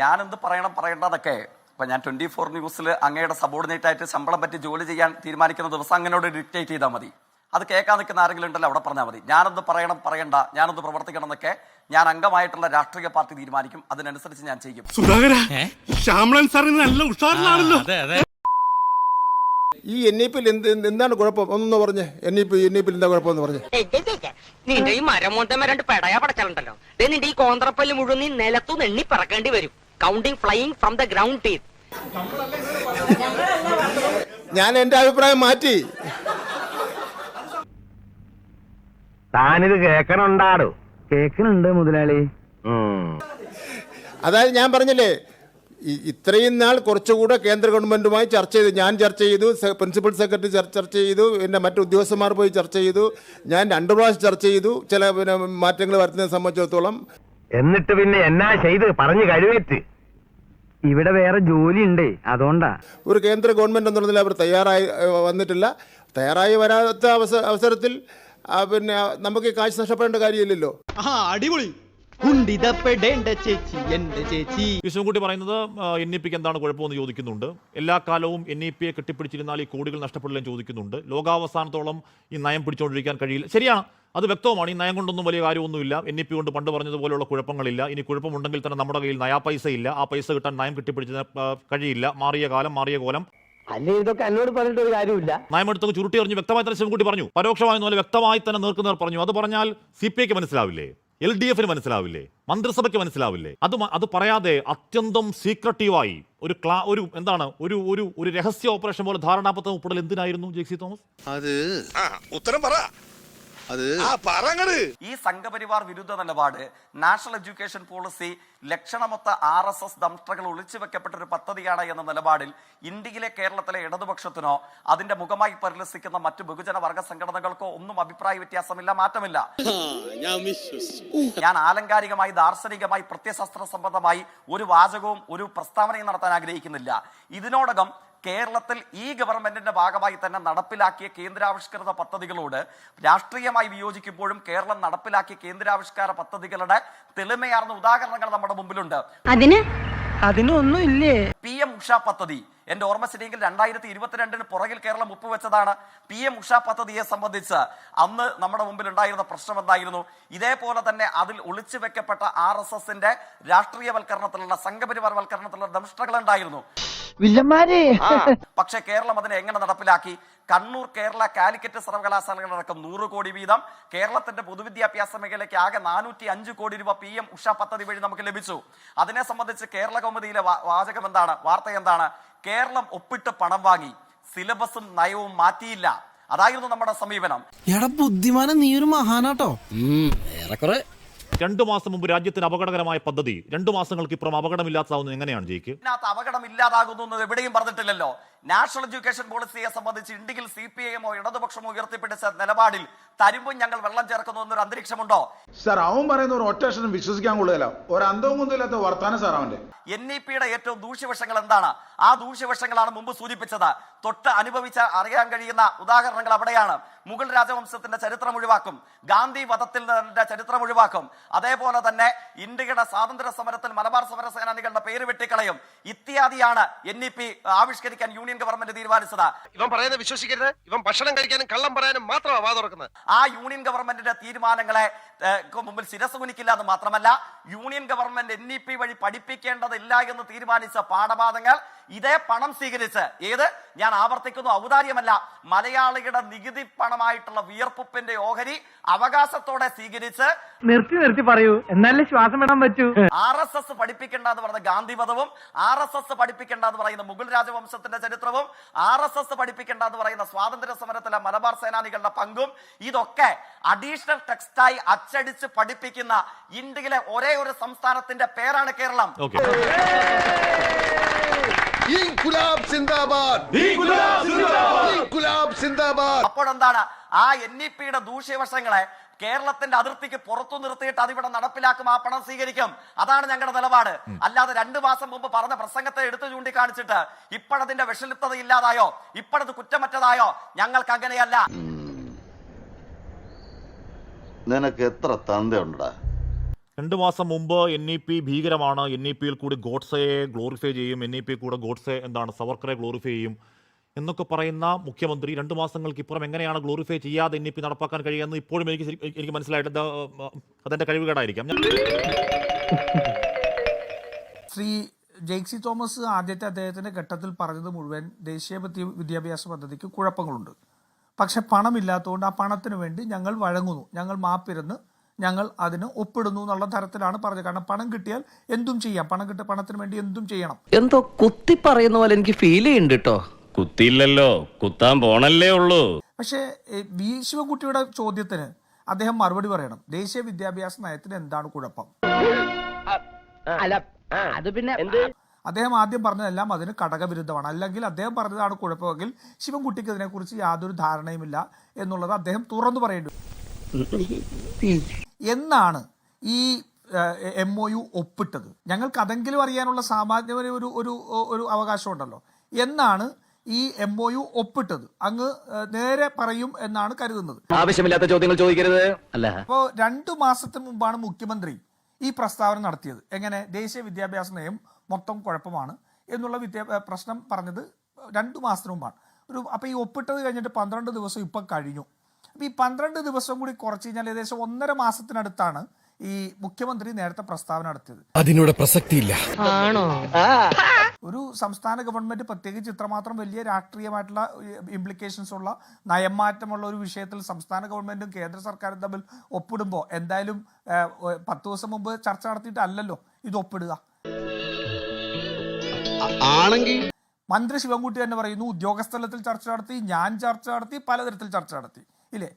ഞാനെന്ത് പറയണം പറയേണ്ടതൊക്കെ. ഇപ്പൊ ഞാൻ ട്വന്റി ഫോർ ന്യൂസിൽ അങ്ങയുടെ സബോർഡിനേറ്റ് ആയിട്ട് ശമ്പളം പറ്റി ജോലി ചെയ്യാൻ തീരുമാനിക്കുന്ന ദിവസം അങ്ങനോട് ഡിക്റ്റേറ്റ് ചെയ്താൽ മതി. അത് കേൾക്കാൻ നിൽക്കുന്ന ആരെങ്കിലും ഉണ്ടല്ലോ അവിടെ പറഞ്ഞാൽ മതി. ഞാനെന്ത് പറയണം പറയണ്ട ഞാനെന്ത് പ്രവർത്തിക്കണം എന്നൊക്കെ ഞാൻ അംഗമായിട്ടുള്ള രാഷ്ട്രീയ പാർട്ടി തീരുമാനിക്കും. അതിനനുസരിച്ച് ഞാൻ ചെയ്യും. ഈ എൻ ഇ പിയിൽ എന്ത് എന്ത് എന്താണ് കുഴപ്പം? ഒന്നു പറഞ്ഞു. N E P N E പിയിൽ എന്താ കുഴപ്പം പറഞ്ഞേ നിന്റെ ഈ മരം മുണ്ടം രണ്ട് പെടയാ പടച്ചാലുണ്ടല്ലോ ദേ നിന്റെ ഈ കോന്ത്രപ്പല്ല് മുഴുവൻ നീ നിലത്തു നെണ്ണി പറക്കേണ്ടി വരും. Counting flying from the ground teeth ഞാൻ എന്റെ അഭിപ്രായം മാറ്റി. താനിത് കേക്കണുണ്ടാടോ. കേക്കണുണ്ട് മുതലാളി. അതായത് ഞാൻ പറഞ്ഞില്ലേ ഈ- ഇത്രയും നാൾ കുറച്ചുകൂടെ കേന്ദ്ര ഗവൺമെന്റുമായി ചർച്ച ചെയ്തു. ഞാൻ ചർച്ച ചെയ്തു പ്രിൻസിപ്പൽ സെക്രട്ടറി ചർച്ച ചെയ്തു പിന്നെ മറ്റു ഉദ്യോഗസ്ഥന്മാർ പോയി ചർച്ച ചെയ്തു. ഞാൻ രണ്ടു പ്രാവശ്യം ചർച്ച ചെയ്തു. ചില പിന്നെ മാറ്റങ്ങൾ വരുത്തുന്നതിനെ സംബന്ധിച്ചിടത്തോളം എന്നിട്ട് പിന്നെ എന്നാ ചെയ്ത് പറഞ്ഞു കഴിവേറ്റ് ഇവിടെ വേറെ ജോലി ഉണ്ട് അതുകൊണ്ടാ. ഒരു കേന്ദ്ര ഗവൺമെന്റ് എന്നുള്ളതിൽ അവർ തയ്യാറായി വന്നിട്ടില്ല. തയ്യാറായി വരാത്ത അവസ അവസരത്തിൽ പിന്നെ നമുക്ക് ഈ കാശ് നഷ്ടപ്പെടേണ്ട കാര്യമില്ലല്ലോ. അടിപൊളി. കുണ്ടിതപ്പെടേണ്ട ചേച്ചി എന്റെ ചേച്ചി. കൃഷ്ണൻകുട്ടി പറയുന്നത് എൻ ഇ പിക്ക് എന്താണ് കുഴപ്പമെന്ന് ചോദിക്കുന്നുണ്ട്. എല്ലാ കാലവും എൻ ഇ പിയെ കെട്ടിപ്പിടിച്ചിരുന്നാൽ ഈ കോടികൾ നഷ്ടപ്പെടില്ലെന്ന് ചോദിക്കുന്നുണ്ട്. ലോകാവസാനത്തോളം ഈ നയം പിടിച്ചുകൊണ്ടിരിക്കാൻ കഴിയില്ല. ശരിയാണ്. അത് വ്യക്തമാണ് ഈ നയം കൊണ്ടൊന്നും വലിയ കാര്യമൊന്നുമില്ല. എൻ ഇ പി കൊണ്ട് പണ്ട് പറഞ്ഞതുപോലെയുള്ള കുഴപ്പങ്ങളില്ല. ഇനി കുഴപ്പമുണ്ടെങ്കിൽ തന്നെ നമ്മുടെ കയ്യിൽ നയാ പൈസ ഇല്ല ആ പൈസ കിട്ടാൻ നയം കെട്ടിപ്പിടിച്ചതിന് കഴിയില്ല. മാറിയ കാലം മാറിയ കോലം. അല്ലേ ഇതൊക്കെ എന്നോട് പറഞ്ഞിട്ട് ഒരു കാര്യമില്ല. നയമെടുത്തൊക്കെ ചുരുട്ടി എറിഞ്ഞ് വ്യക്തമായി തന്നെ ശിവൻകുട്ടി പറഞ്ഞു. പരോക്ഷമായി പോലെ വ്യക്തമായി തന്നെ നേർക്കുന്നവർ പറഞ്ഞു. അത് പറഞ്ഞാൽ സി പി ഐക്ക് മനസ്സിലാവില്ലേ? എൽ ഡി എഫിന് മനസ്സിലാവില്ലേ? മന്ത്രിസഭയ്ക്ക് മനസ്സിലാവില്ലേ? അത് അത് പറയാതെ അത്യന്തം സീക്രട്ടീവായി ഒരു ക്ലാ ഒരു എന്താണ് ഒരു ഒരു ഒരു രഹസ്യ ഓപ്പറേഷൻ പോലെ ധാരണാപത്രം ഉൾപ്പെടൽ എന്തിനായിരുന്നു ജെക്സി തോമസ്? അത് ഉത്തരം പറ. അത് ആ പറങ്ങട്. ഈ സംഘപരിവാർ വിരുദ്ധ നിലപാട് നാഷണൽ എഡ്യൂക്കേഷൻ പോളിസി ലക്ഷണമൊത്ത ആർ എസ് എസ് ദംഷ്ടകൾ ഒളിച്ചു വെക്കപ്പെട്ട ഒരു പദ്ധതിയാണ് എന്ന നിലപാടിൽ ഇന്ത്യയിലെ കേരളത്തിലെ ഇടതുപക്ഷത്തിനോ അതിന്റെ മുഖമായി പരിലസിക്കുന്ന മറ്റു ബഹുജന വർഗ സംഘടനകൾക്കോ ഒന്നും അഭിപ്രായ വ്യത്യാസമില്ല മാറ്റമില്ല. ഞാൻ ആലങ്കാരികമായി ദാർശനികമായി പ്രത്യശാസ്ത്ര സംബന്ധമായി ഒരു വാചകവും ഒരു പ്രസ്താവനയും നടത്താൻ ആഗ്രഹിക്കുന്നില്ല. ഇതിനോടകം കേരളത്തിൽ ഈ ഗവൺമെന്റിന്റെ ഭാഗമായി തന്നെ നടപ്പിലാക്കിയ കേന്ദ്രാവിഷ്കൃത പദ്ധതികളോട് രാഷ്ട്രീയമായി വിയോജിക്കുമ്പോഴും കേരളം നടപ്പിലാക്കിയ കേന്ദ്രാവിഷ്കാര പദ്ധതികളുടെ തെളിമയാർന്ന ഉദാഹരണങ്ങൾ നമ്മുടെ മുമ്പിലുണ്ട്. അതിന് അതിനൊന്നും ഇല്ലേ? പി എം ഉഷ പദ്ധതി എന്റെ ഓർമ്മ ശരിയെങ്കിൽ രണ്ടായിരത്തി ഇരുപത്തിരണ്ടിന് പുറകിൽ കേരളം ഒപ്പുവെച്ചതാണ് പി എം ഉഷ പദ്ധതിയെ സംബന്ധിച്ച്. അന്ന് നമ്മുടെ മുമ്പിൽ ഉണ്ടായിരുന്ന പ്രശ്നം എന്തായിരുന്നു? ഇതേപോലെ തന്നെ അതിൽ ഒളിച്ചു വെക്കപ്പെട്ട ആർ എസ് എസിന്റെ രാഷ്ട്രീയവൽക്കരണത്തിലുള്ള സംഘപരിവാർവൽക്കരണത്തിലുള്ള ദംഷ്ടകൾ ഉണ്ടായിരുന്നു പക്ഷേ കേരളം അതിനെ എങ്ങനെ നടപ്പിലാക്കി? കണ്ണൂർ കേരള കാലിക്കറ്റ് സർവകലാശാലകളടക്കം നൂറ് കോടി വീതം. കേരളത്തിന്റെ പൊതുവിദ്യാഭ്യാസ മേഖലയ്ക്ക് ആകെ നാനൂറ്റി അഞ്ച് കോടി രൂപ പി എം ഉഷ പദ്ധതി വഴി നമുക്ക് ലഭിച്ചു. അതിനെ സംബന്ധിച്ച് കേരള കൗമുദിയിലെ വാചകം എന്താണ് വാർത്ത എന്താണ്? കേരളം ഒപ്പിട്ട് പണം വാങ്ങി സിലബസും നയവും മാറ്റിയില്ല. അതായിരുന്നു നമ്മുടെ സമീപനം. എടാ ബുദ്ധിമാനം നീ ഒരു മഹാനാട്ടോ രണ്ടു മാസം മുമ്പ് രാജ്യത്തിന് അപകടകരമായ പദ്ധതി. രണ്ടു മാസങ്ങൾക്ക് ഇപ്പുറം അപകടമില്ലാത്തതാവുന്നത് എങ്ങനെയാണ് ജയിക്ക്? ഇതിനകത്ത് അപകടം ഇല്ലാതാകുന്നു എന്ന് എവിടെയും പറഞ്ഞിട്ടില്ലല്ലോ. നാഷണൽ എഡ്യൂക്കേഷൻ പോളിസിയെ സംബന്ധിച്ച് ഇന്ത്യയിൽ സി പി ഐഎമോ ഇടതുപക്ഷമോ ഉയർത്തിപ്പിടിച്ച നിലപാടിൽ തരുമ്പും ഞങ്ങൾ വെള്ളം ചേർക്കുന്നു എന്നൊരു അന്തരീക്ഷമുണ്ടോ? സാർ അവൻ പറയുന്ന ഒരു വിശ്വസിക്കാൻ കൊള്ളുകയില്ല. ഒരു അന്തവും കുന്തമില്ലാത്ത വർത്താനം സാർ അവന്റെ എൻ ഇ പിയുടെ ഏറ്റവും ദൂഷ്യവശങ്ങൾ എന്താണ്? ആ ദൂഷ്യവശങ്ങളാണ് മുമ്പ് സൂചിപ്പിച്ചത്. തൊട്ട് അനുഭവിച്ച അറിയാൻ കഴിയുന്ന ഉദാഹരണങ്ങൾ അവിടെയാണ്. മുഗൾ രാജവംശത്തിന്റെ ചരിത്രം ഒഴിവാക്കും. ഗാന്ധി വധത്തിൽ ചരിത്രം ഒഴിവാക്കും. അതേപോലെ തന്നെ ഇന്ത്യയുടെ സ്വാതന്ത്ര്യ സമരത്തിൽ മലബാർ സമര സേനാനികളുടെ പേര് വെട്ടിക്കളയും. ഇത്യാദിയാണ് എൻ ഇ പി ആവിഷ്കരിക്കാൻ യൂണിയൻ ഗവൺമെന്റ് തീരുമാനിച്ചത്. ഇവൻ പറയുന്ന വിശ്വസിക്കരുത്. ഇവൻ ഭക്ഷണം കഴിക്കാനും കള്ളം പറയാനും മാത്രമാണ് വാ തുറക്കുന്നത്. ആ യൂണിയൻ ഗവൺമെന്റിന്റെ തീരുമാനങ്ങളെ മുമ്പിൽ ശിരസ് കുനിക്കില്ല എന്ന് മാത്രമല്ല union government N E P വഴി പഠിപ്പിക്കേണ്ടതില്ല എന്ന് തീരുമാനിച്ച പാഠഭാഗങ്ങൾ ഇതേ പണം സ്വീകരിച്ച് ഏത്? ഞാൻ ആവർത്തിക്കുന്നു ഔദാര്യമല്ല. മലയാളികളുടെ നികുതി പണമായിട്ടുള്ള വിയർപ്പുപ്പിന്റെ ഓഹരി അവകാശത്തോടെ സ്വീകരിച്ച് നിർത്തി നിർത്തി പറയൂ. എന്നാലേ ശ്വാസം വേണം പറ്റൂ. ആർ എസ് എസ് പഠിപ്പിക്കേണ്ട എന്ന് പറയുന്ന ഗാന്ധിവധവും ആർ എസ് എസ് പഠിപ്പിക്കേണ്ട എന്ന് പറയുന്ന മുഗൾ രാജവംശത്തിന്റെ ചരിത്രവും ആർ എസ് എസ് പഠിപ്പിക്കേണ്ട എന്ന് പറയുന്ന സ്വാതന്ത്ര്യ സമരത്തിലെ മലബാർ സേനാനികളുടെ പങ്കും ഇതൊക്കെ അഡീഷണൽ ടെക്സ്റ്റായി അച്ചടിച്ച് പഠിപ്പിക്കുന്ന ഇന്ത്യയിലെ ഒരേ ഒരു സംസ്ഥാനത്തിന്റെ പേരാണ് കേരളം. ഗുലാബ് സിന്ദാബാദ്. ഗുലാബ് സിന്ദാബാദ്. അപ്പോഴെന്താണ്? ആ എൻ ഇ പിയുടെ ദൂഷ്യവശങ്ങളെ കേരളത്തിന്റെ അതിർത്തിക്ക് പുറത്തു നിർത്തിയിട്ട് അതിവിടെ നടപ്പിലാക്കും ആ പണം സ്വീകരിക്കും. അതാണ് ഞങ്ങളുടെ നിലപാട്. അല്ലാതെ രണ്ടു മാസം മുമ്പ് പറഞ്ഞ പ്രസംഗത്തെ എടുത്തു ചൂണ്ടിക്കാണിച്ചിട്ട് ഇപ്പോഴതിന്റെ വിഷലിപ്തത ഇല്ലാതായോ? ഇപ്പോഴത് കുറ്റമറ്റതായോ? ഞങ്ങൾക്ക് അങ്ങനെയല്ല. നിനക്ക് എത്ര തന്തയുണ്ടടാ? രണ്ട് മാസം മുമ്പ് എൻ ഇ പി ഭീകരമാണ്. എൻ ഇ പിയിൽ കൂടി ഗോഡ്സയെ ഗ്ലോറിഫൈ ചെയ്യും. എൻ ഇ പി കൂടെ ഗോഡ്സെ എന്താണ് സവർക്കറെ ഗ്ലോറിഫൈ ചെയ്യും എന്നൊക്കെ പറയുന്ന മുഖ്യമന്ത്രി രണ്ട് മാസങ്ങൾക്ക് ഇപ്പുറം എങ്ങനെയാണ് ഗ്ലോറിഫൈ ചെയ്യാതെ എൻ ഇ പി നടപ്പാക്കാൻ കഴിയുമെന്ന് ഇപ്പോഴും എനിക്ക് എനിക്ക് മനസ്സിലായിട്ട് അതെന്റെ കഴിവുകേടായിരിക്കാം ശ്രീ ജെയ്ക്സി തോമസ് ആദ്യത്തെ അദ്ദേഹത്തിന്റെ ഘട്ടത്തിൽ പറഞ്ഞത് മുഴുവൻ ദേശീയ വിദ്യാഭ്യാസ പദ്ധതിക്ക് കുഴപ്പങ്ങളുണ്ട്. പക്ഷെ പണമില്ലാത്തതുകൊണ്ട് ആ പണത്തിന് വേണ്ടി ഞങ്ങൾ വഴങ്ങുന്നു. ഞങ്ങൾ മാപ്പിരുന്ന് ഞങ്ങൾ അതിന് ഒപ്പിടുന്നു എന്നുള്ള തരത്തിലാണ് പറഞ്ഞത്. കാരണം പണം കിട്ടിയാൽ എന്തും ചെയ്യാം. പണം കിട്ടിയ പണത്തിന് വേണ്ടി എന്തും ചെയ്യണം. എന്തോ കുത്തി പറയുന്ന പോലെ എനിക്ക് ഫീൽ ചെയ്യുന്നുണ്ട് കേട്ടോ കുത്തിയില്ലല്ലോ. കുത്താൻ പോണല്ലേ ഉള്ളൂ. പക്ഷേ വി. ശിവകുട്ടിയുടെ ചോദ്യത്തിന് അദ്ദേഹം മറുപടി പറയണം. ദേശീയ വിദ്യാഭ്യാസ നയത്തിന് എന്താണ് കുഴപ്പം? അല്ല അത് പിന്നെ എന്ത്? അദ്ദേഹം ആദ്യം പറഞ്ഞതെല്ലാം അതിന് ഘടകവിരുദ്ധമാണ്. അല്ലെങ്കിൽ അദ്ദേഹം പറഞ്ഞതാണ് കുഴപ്പമെങ്കിൽ ശിവൻകുട്ടിക്ക് ഇതിനെക്കുറിച്ച് യാതൊരു ധാരണയുമില്ല എന്നുള്ളത് അദ്ദേഹം തുറന്നു പറയേണ്ടി വരും. എന്നാണ് ഈ എം ഒ യു ഒപ്പിട്ടത്. ഞങ്ങൾക്ക് അതെങ്കിലും അറിയാനുള്ള സാമാന്യ ഒരു ഒരു ഒരു അവകാശമുണ്ടല്ലോ. എന്നാണ് ഈ എം ഒ യു ഒപ്പിട്ടത്. അങ്ങ് നേരെ പറയും എന്നാണ് കരുതുന്നത്. ആവശ്യമില്ലാത്ത ചോദ്യങ്ങൾ ചോദിക്കരുത്. അല്ല. അപ്പോൾ രണ്ടു മാസത്തിന് മുമ്പാണ് മുഖ്യമന്ത്രി ഈ പ്രസ്താവന നടത്തിയത്. എങ്ങനെ? ദേശീയ വിദ്യാഭ്യാസ നയം മൊത്തം കുഴപ്പമാണ് എന്നുള്ള വിദ്യാ പ്രശ്നം പറഞ്ഞത് രണ്ടു മാസത്തിന് മുമ്പാണ്. ഒരു അപ്പോൾ ഈ ഒപ്പിട്ടത് കഴിഞ്ഞിട്ട് പന്ത്രണ്ട് ദിവസം ഇപ്പം കഴിഞ്ഞു. ഈ പന്ത്രണ്ട് ദിവസം കൂടി കുറച്ച് കഴിഞ്ഞാൽ ഏകദേശം ഒന്നര മാസത്തിനടുത്താണ് ഈ മുഖ്യമന്ത്രി നേരത്തെ പ്രസ്താവന നടത്തിയത്. അതിനോട് പ്രസക്തിയില്ല. ആണോ? ഒരു സംസ്ഥാന ഗവൺമെന്റ് പ്രത്യേകിച്ച് ഇത്രമാത്രം വലിയ രാഷ്ട്രീയമായിട്ടുള്ള ഇംപ്ലിക്കേഷൻസ് ഉള്ള നയംമാറ്റമുള്ള ഒരു വിഷയത്തിൽ സംസ്ഥാന ഗവൺമെന്റും കേന്ദ്ര സർക്കാരും തമ്മിൽ ഒപ്പിടുമ്പോ എന്തായാലും പത്ത് ദിവസം മുമ്പ് ചർച്ച നടത്തിയിട്ടല്ലല്ലോ ഇത് ഒപ്പിടുക. ആണെങ്കിൽ മന്ത്രി ശിവൻകുട്ടി തന്നെ പറയുന്നു ഉദ്യോഗസ്ഥലത്തിൽ ചർച്ച നടത്തി ഞാൻ ചർച്ച നടത്തി പലതരത്തിൽ ചർച്ച നടത്തി. ഇല്ലേ?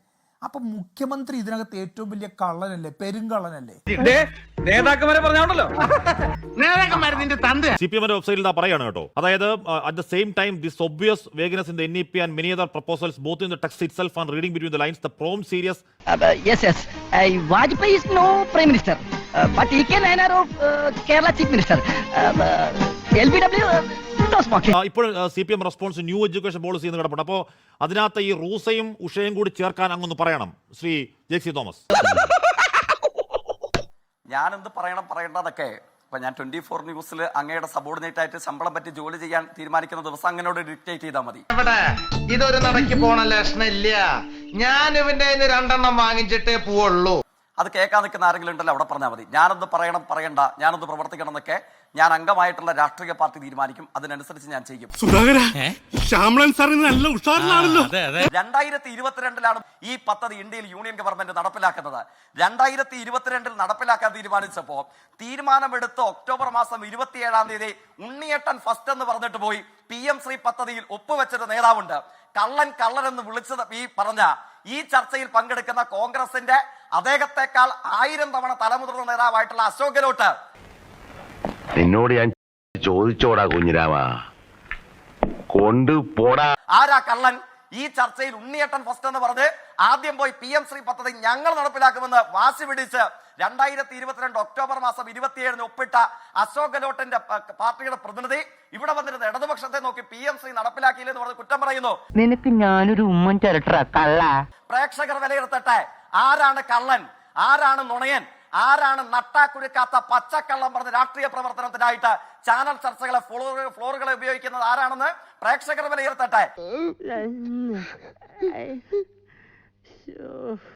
അപ്പൊ മുഖ്യമന്ത്രി ഇതിനകത്ത് ഏറ്റവും വലിയ കള്ളനല്ലേ? പെരുങ്കള്ളനല്ലേ? സി പി എമ്മിന്റെ വെബ്സൈറ്റിൽ പറയാണ് കേട്ടോ. അതായത് at the same time this obvious vagueness in the N E P and many other proposals both in the text itself and reading between the lines the prom serious yes yes Vajpayee is no prime minister but E K Nayanar of Kerala chief minister L B W ഇപ്പോൾ C P M response new education policy എന്ന് കിടപ്പുണ്ട്. അപ്പോ അതിനകത്ത് ഈ റൂസയും ഉഷയും കൂടി ചേർക്കാൻ അങ്ങൊന്ന് പറയണം Shri ജെക്സി Thomas. ഞാൻ എന്ത് പറയണം പറയേണ്ടതൊക്കെ ഇപ്പൊ ഞാൻ ട്വന്റി ഫോർ ന്യൂസിൽ അങ്ങയുടെ സബോർഡിനേറ്റ് ആയിട്ട് ശമ്പളം പറ്റി ജോലി ചെയ്യാൻ തീരുമാനിക്കുന്ന ദിവസം അങ്ങനോട് ഡിക്റ്റേറ്റ് ചെയ്താൽ മതി. ഇതൊരു നടക്കി പോണ ലക്ഷണില്ല. ഞാൻ ഇവന്റെ രണ്ടെണ്ണം വാങ്ങിച്ചിട്ടേ പോവുള്ളൂ. അത് കേൾക്കാൻ നിൽക്കുന്ന ആരെങ്കിലും ഉണ്ടല്ലോ അവിടെ പറഞ്ഞാൽ മതി. ഞാനൊന്ന് പറയണം പറയണ്ട ഞാനൊന്ന് പ്രവർത്തിക്കണം എന്നൊക്കെ ഞാൻ അംഗമായിട്ടുള്ള രാഷ്ട്രീയ പാർട്ടി തീരുമാനിക്കും. അതിനനുസരിച്ച് ഞാൻ ചെയ്യും. രണ്ടായിരത്തി ഇരുപത്തിരണ്ടിലാണ് ഈ പദ്ധതി ഇന്ത്യയിൽ യൂണിയൻ ഗവൺമെന്റ് നടപ്പിലാക്കുന്നത്. രണ്ടായിരത്തി ഇരുപത്തിരണ്ടിൽ നടപ്പിലാക്കാൻ തീരുമാനിച്ചപ്പോ തീരുമാനമെടുത്ത് ഒക്ടോബർ മാസം ഇരുപത്തിയേഴാം തീയതി ഉണ്ണിയേട്ടൻ ഫസ്റ്റ് എന്ന് പറഞ്ഞിട്ട് പോയി പി എം ശ്രീ പദ്ധതിയിൽ ഒപ്പുവെച്ചൊരു നേതാവുണ്ട്. കള്ളൻ കള്ളൻ എന്ന് വിളിച്ചത് ഈ പറഞ്ഞ ഈ ചർച്ചയിൽ പങ്കെടുക്കുന്ന കോൺഗ്രസിന്റെ അദ്ദേഹത്തെക്കാൾ ആയിരം തവണ തലമുതിർന്ന നേതാവായിട്ടുള്ള അശോക് ഗെലോട്ട്. നിന്നോട് ഞാൻ ചോദിച്ചോടാ കുഞ്ഞിരാമ. കൊണ്ടുപോടാ. ആരാ കള്ളൻ? ഈ ചർച്ചയിൽ ഉണ്ണിയേട്ടൻ ഫസ്റ്റ് എന്ന് പറഞ്ഞ് ആദ്യം പോയി പി എം ശ്രീ പദ്ധതി ഞങ്ങൾ നടപ്പിലാക്കുമെന്ന് വാശി പിടിച്ച് രണ്ടായിരത്തി ഇരുപത്തിരണ്ട് ഒക്ടോബർ മാസം ഇരുപത്തിയേഴിന് ഒപ്പിട്ട അശോക് ഗെലോട്ടിന്റെ പാർട്ടിയുടെ പ്രതിനിധി ഇവിടെ വന്നിരുന്ന ഇടതുപക്ഷത്തെ നോക്കി പി എം ശ്രീ നടപ്പിലാക്കിയില്ലെന്ന് പറഞ്ഞ് കുറ്റം പറയുന്നു. നിനക്ക് ഞാനൊരു ഉമ്മൻ ചിരട്ട കള്ള. പ്രേക്ഷകർ വിലയിരുത്തട്ടെ ആരാണ് കള്ളൻ? ആരാണ് നുണയൻ? ആരാണ് നട്ടാക്കുരുക്കാത്ത പച്ചക്കള്ളം പറഞ്ഞ രാഷ്ട്രീയ പ്രവർത്തനത്തിനായിട്ട് ചാനൽ ചർച്ചകളെ ഫ്ലോറുകൾ ഫ്ലോറുകളെ ഉപയോഗിക്കുന്നത് ആരാണെന്ന് പ്രേക്ഷകർ വിലയിരുത്തട്ടെ